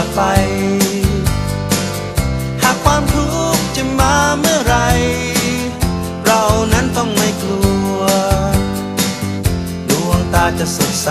อดไป หากความทุกข์จะมาเมื่อไร เรานั้นต้องไม่กลัว ดวงตาจะสดใส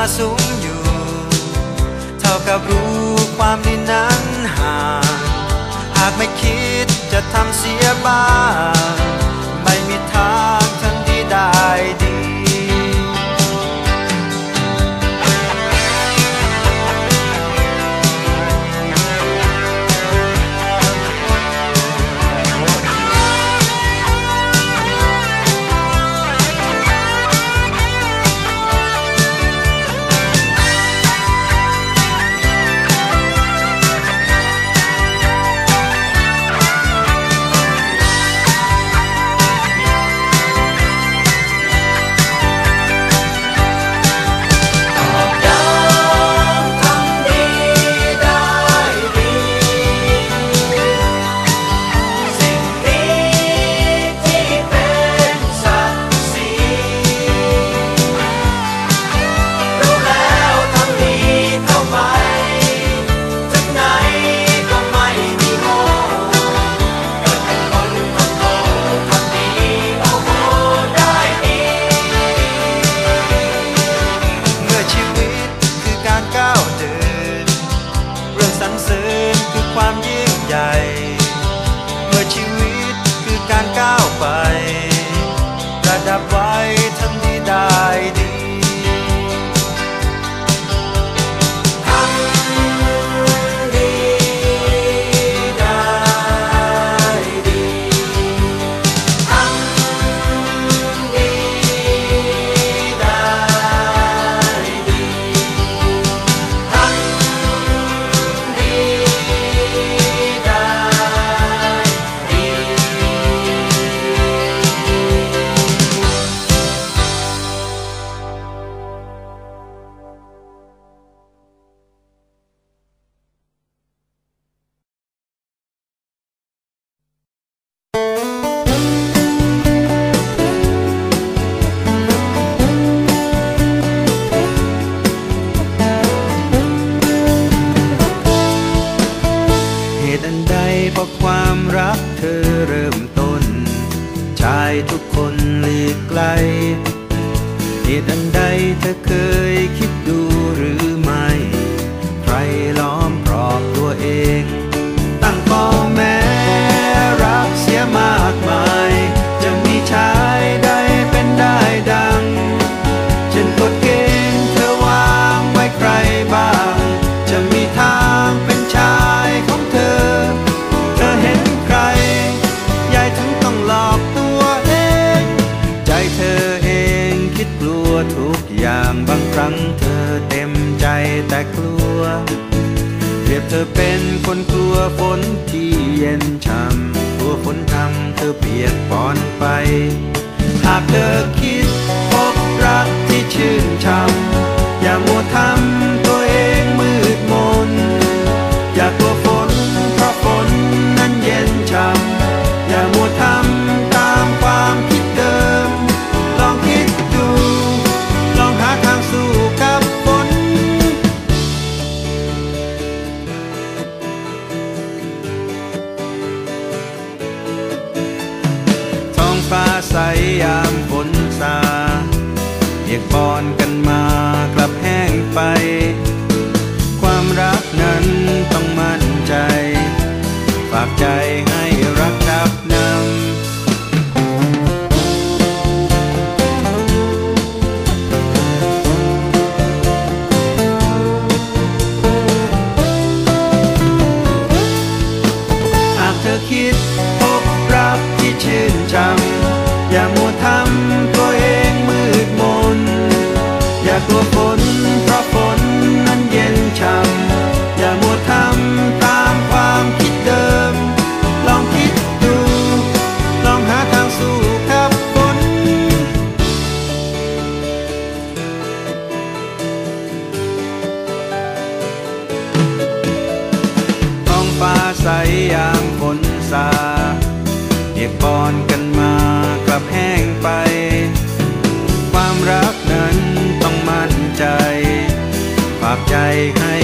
าสูงอยู่ เท่ากับรู้ความดีนั้นห่างหากไม่คิดจะทำเสียบ้าง ไม่มีทางทัำที่ได้ดี pan. เพราะความรักเธอเริ่มต้น ชายทุกคนหลีกไกลเหตุอันใดเธอ แต่กลัว เปรียบเธอเป็นคนกลัวฝนที่เย็นช่ำกลัวฝนทำเธอเปียกปอนไป หากเธอคิดพบรักที่ชื่นช่ำอย่ามัวทำ born ความรักนั้นต้องมั่นใจ ฝากใจให้